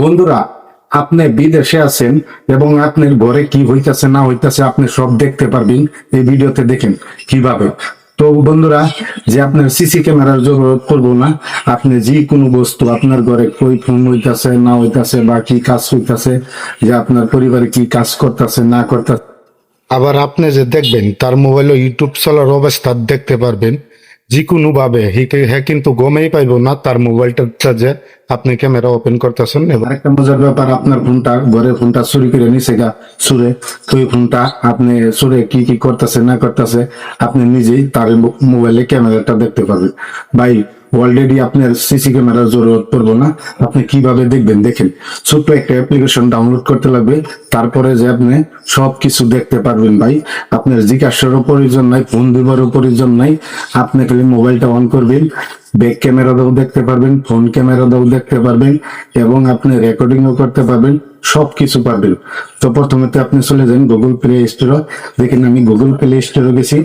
বন্ধুরা, আপনি বিদেশে আছেন এবং আপনার ঘরে কি হইতাছে, না হইতাছে, আপনি সব দেখতে পারবেন এই ভিডিওতে দেখেন কীভাবে। তো বন্ধুরা, যে আপনার সিসি ক্যামেরার জরুরত পড়ব না, আপনি যে কোনো বস্তু আপনার ঘরে কই ফোন হইতাছে, না হইতাছে, বা কি কাজ হইতাছে, যে আপনার পরিবারে কি কাজ করতেছে, না করতেছে। আবার আপনি যে দেখবেন, তার মোবাইলে ইউটিউব চলার অবস্থা দেখতে পারবেন। যে কোনো ভাবে হ্যাঁ কিন্তু গমেই পাইব না তার মোবাইলটা যে আপনি ক্যামেরা ওপেন করতেছেন এবং আরেকটা মজার ব্যাপার, আপনার ফোনটা, ঘরের ফোনটা চুরি করে নিছে গা, সুরে। তুই ফোনটা, আপনি সুরে কি কি করতেছে, না করতেছে, আপনি নিজেই তার মোবাইলে ক্যামেরাটা দেখতে পাবেন ভাই অলরেডি আপনার সিসি ক্যামেরার জরুরত পড়ব না। আপনি কীভাবে দেখবেন? দেখেন, ছোট্ট একটা অ্যাপ্লিকেশন ডাউনলোড করতে লাগবে। তারপরে যে আপনি সব কিছু দেখতে পারবেন ভাই। আপনার জিজ্ঞাসারও প্রয়োজন নাই ফোন দিবারও প্রয়োজন নাই। আপনি খালি মোবাইলটা অন করবেন ব্যাক ক্যামেরা দাও দেখতে পারবেন ফোন ক্যামেরা দাও দেখতে পারবেন, এবং আপনি রেকর্ডিংও করতে পারবেন সব কিছু পারবেন। তো প্রথমে তো আপনি চলে যান গুগল প্লে স্টোরে দেখেন, আমি গুগল প্লে স্টোরে গেছি।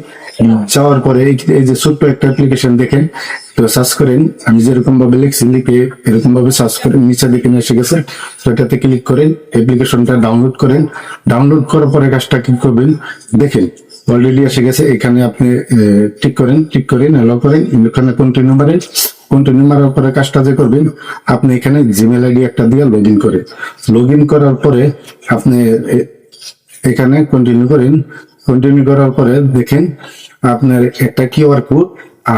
যাওয়ার পরে এই- যে ছোট্ট একটা অ্যাপ্লিকেশন দেখেন, তো সার্চ করেন। আমি যেরকম ভাবে লিখছি, লিখে এরকম ভাবে সার্চ করেন নিচে দিকে এসে গেছে। তো এটাতে ক্লিক করেন অ্যাপ্লিকেশনটা ডাউনলোড করেন। ডাউনলোড করার পরে কাজটা কি করবেন? দেখেন অলরেডি এসে গেছে। এখানে আপনি ঠিক করেন ঠিক করেন এলো করেন। এখানে কন্টিনিউ মারেন কন্টিনিউ মারার পরে কাজটা যে করবেন, আপনি এখানে জিমেল আইডি একটা দিয়ে লগ ইন করেন। লগ ইন করার পরে আপনি এখানে কন্টিনিউ করেন। কন্টিনিউ করার পরে দেখেন আপনার একটা কিউআর কোড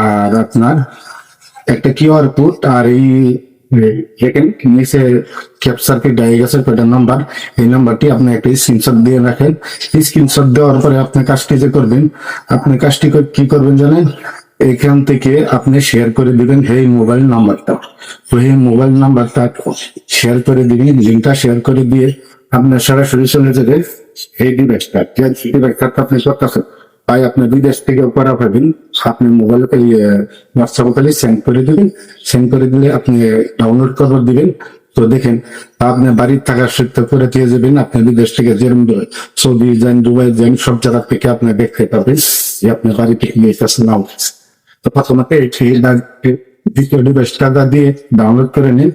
আর আপনার একটা কিউআর কোড আর এই এখান থেকে আপনি শেয়ার করে দিবেন এই মোবাইল নাম্বারটা তো এই মোবাইল নাম্বারটা শেয়ার করে দিবেন, লিঙ্কটা শেয়ার করে দিয়ে আপনার সরাসরি চলে যাবে এই ডিভাইসটা আপনি করতেছেন। তাই আপনি বিদেশ থেকে করা পাবেন। আপনি মোবাইলে হোয়াটসঅ্যাপে খালি সেন্ড করে দিবেন। সেন্ড করে দিলে আপনি ডাউনলোড করে দিবেন। তো দেখেন আপনি বাড়ির থাকার সত্য করে দিয়ে যাবেন। আপনি বিদেশ থেকে যেরকম সৌদি যান, দুবাই যান, সব জায়গা থেকে আপনি দেখতে পাবেন যে আপনি বাড়ি থেকে নিয়ে আসেন না হচ্ছে। তো প্রথমত এই দ্বিতীয় ডিভাইসটা দিয়ে ডাউনলোড করে নিন।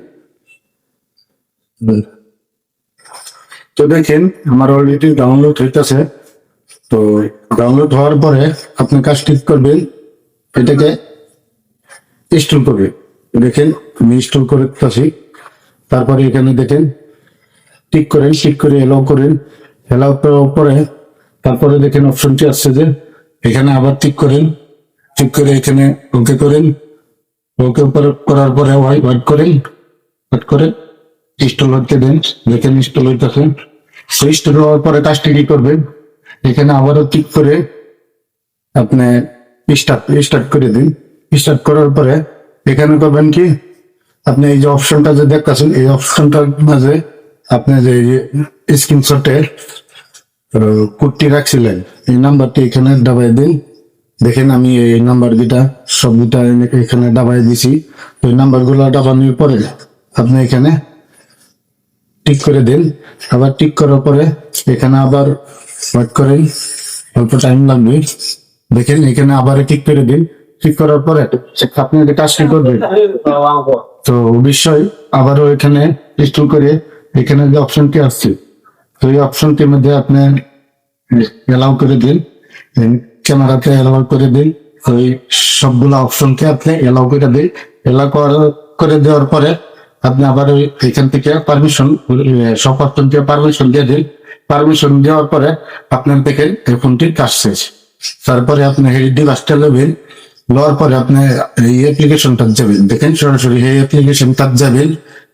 তো দেখেন, আমার অলরেডি ডাউনলোড হইতেছে। তো ডাউনলোড হওয়ার পরে আপনি কাজ ঠিক করবেন, এটাকে ইনস্টল করবে। দেখেন, আমি ইনস্টল করে দিতেছি। তারপরে এখানে দেখেন টিক করেন টিক করে এলাও করেন। এলাও করার পরে তারপরে দেখেন অপশনটি আসছে যে, এখানে আবার টিক করেন। টিক করে এখানে ওকে করেন। ওকে করার পরে হোয়াইট করেন। হোয়াইট করে ইনস্টল হতে দেন। দেখেন ইনস্টল সেই ইনস্টল হওয়ার পরে কাজটি কি করবেন? এখানে আবারও টিক করে আপনি স্টার্ট স্টার্ট করে দিন। স্টার্ট করার পরে এখানে করবেন কি, আপনি এই যে অপশনটা যে দেখতেছেন, এই অপশনটার মাঝে আপনি যে স্ক্রিনশটে কোডটি রাখছিলেন, এই নাম্বারটি এখানে দাবাই দিন। দেখেন আমি এই নাম্বার দুটা সব দুটা এখানে দাবাই দিছি। ওই নাম্বারগুলো দাবানোর পরে আপনি এখানে টিক করে দিন। আবার টিক করার পরে এখানে আবার ওয়েট করেন অল্প টাইম লাগবে। দেখেন, এখানে আবার ঠিক করে দিন। ঠিক করার পরে আপনি যে কাজটি করবেন তো অবশ্যই আবারও এখানে ইনস্টল করে এখানে যে অপশনটি আসছে তো এই অপশনটির মধ্যে আপনি অ্যালাউ করে দিন। ক্যামেরাতে অ্যালাউ করে দিন। ওই সবগুলো অপশনকে আপনি অ্যালাউ করে দিন। এলাও করে দেওয়ার পরে আপনি আবার ওই এখান থেকে পারমিশন সব অপশনকে পারমিশন দিয়ে দিন। পারমিশন দেওয়ার পরে আপনার দেখেন এই ফোনটির কাজ শেষ তারপরে আপনি এই ডিভাইসটা নেবেন, নেওয়ার পরে আপনি এই অ্যাপ্লিকেশনটা যাবেন দেখেন সরাসরি এই অ্যাপ্লিকেশনটা যাবেন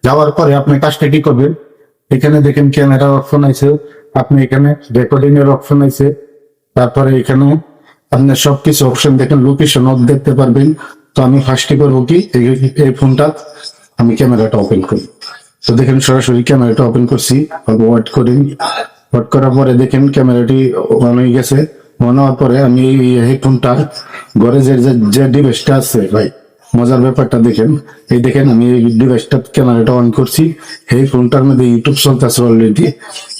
যাওয়ার পরে আপনি কাজটা কি করবেন? এখানে দেখেন ক্যামেরা অপশন আছে, আপনি এখানে রেকর্ডিং এর অপশন আছে। তারপরে এখানে আপনি সবকিছু অপশন দেখেন লোকেশন অফ দেখতে পারবেন। তো আমি ফার্স্টে করব কি, এই ফোনটা আমি ক্যামেরাটা ওপেন করি। তো দেখেন সরাসরি ক্যামেরাটা ওপেন করছি ওয়াট করি ওয়াট করার পরে দেখেন ক্যামেরাটি অন হয়ে গেছে। অন হওয়ার পরে আমি এই হেডফোনটা ঘরে যে যে- ডিভাইসটা আছে ভাই, মজার ব্যাপারটা দেখেন। এই দেখেন আমি এই ডিভাইসটা ক্যামেরাটা অন করছি। এই ফোনটার মধ্যে ইউটিউব চলতেছে অলরেডি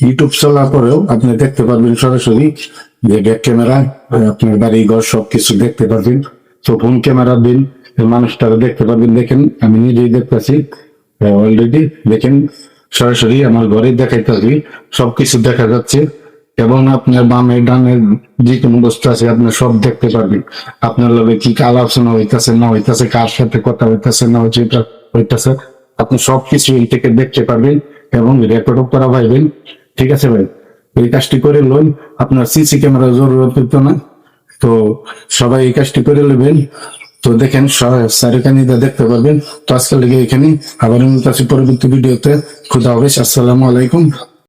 ইউটিউব চলার পরেও আপনি দেখতে পারবেন সরাসরি যে ব্যাক ক্যামেরা আপনার বাড়ি ঘর সবকিছু দেখতে পারবেন। তো ফোন ক্যামেরা দিন, মানুষটারা দেখতে পারবেন। দেখেন আমি নিজেই দেখতেছি অলরেডি দেখেন সরাসরি আমার ঘরে দেখাইতে পারি সবকিছু দেখা যাচ্ছে। এবং আপনার বামে, ডানে যে কোনো বস্তু আছে আপনি সব দেখতে পারবেন। আপনার লগে কি আলোচনা হইতাছে, না হইতাছে, কার সাথে কথা হইতাছে, না যেটা হইতাছে। আপনি সবকিছু এই থেকে দেখতে পারবেন এবং রেকর্ডও করা পাইবেন। ঠিক আছে ভাই? এই কাজটি করে লোন আপনার সিসি ক্যামেরা জরুরত হইতো না। তো সবাই এই কাজটি করে নেবেন তো দেখেন সারিকানিদা দেখতে পারবেন, তো আজকাল লেগে এখানে আবার পরবর্তী ভিডিওতে খুদা হাফেজ। আসসালামু আলাইকুম।